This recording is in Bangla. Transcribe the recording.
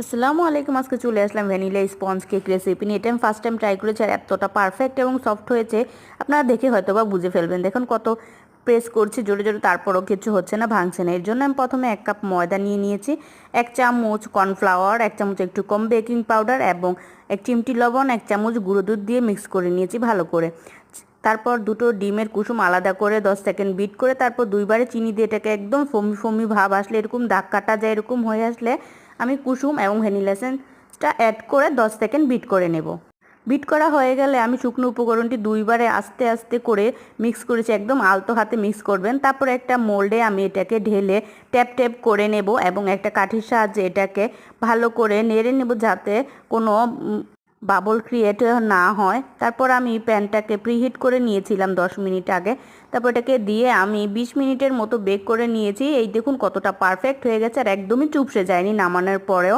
আসসালামু আলাইকুম, আজকে চলে আসলাম ভ্যানিলা স্পঞ্জ কেক রেসিপি নিয়ে। এটা আমি ফার্স্ট টাইম ট্রাই করেছি আর এতটা পারফেক্ট এবং সফট হয়েছে। আপনারা দেখে হয়তো বা বুঝে ফেলবেন। দেখুন কত প্রেস করছি, জোরে জোরে, তারপরও কিছু হচ্ছে না, ভাঙছে না। এর জন্য আমি প্রথমে এক কাপ ময়দা নিয়ে নিয়েছি, এক চামচ কর্নফ্লাওয়ার এক চামচ একটু কম বেকিং পাউডার এবং এক চিমটি লবণ, এক চামচ গুঁড়ো দুধ দিয়ে মিক্স করে নিয়েছি ভালো করে। তারপর দুটো ডিমের কুসুম আলাদা করে 10 সেকেন্ড বিট করে তারপর দুইবারে চিনি দিয়ে এটাকে একদম ফমি ফমি ভাব আসলে এরকম দাগ কাটা যায় এরকম হয়ে আসলে আমি কুসুম এবং ভ্যানিলা এসেন্সটা অ্যাড করে 10 সেকেন্ড বিট করে নেব। বিট করা হয়ে গেলে আমি শুকনো উপকরণটি দুইবারে আস্তে আস্তে করে মিক্স করেছি, একদম আলতো হাতে মিক্স করবেন। তারপর একটা মোল্ডে আমি এটাকে ঢেলে ট্যাপ ট্যাপ করে নেব এবং একটা কাঠির সাহায্যে এটাকে ভালো করে নেড়ে নেব যাতে কোনো বাবল ক্রিয়েট না হয়। তারপর আমি প্যানটাকে প্রিহিট করে নিয়েছিলাম 10 মিনিট আগে। তারপর এটাকে দিয়ে আমি 20 মিনিটের মতো বেক করে নিয়েছি। এই দেখুন কতটা পারফেক্ট হয়ে গেছে আর একদমই চুপসে যায়নি নামানোর পরেও।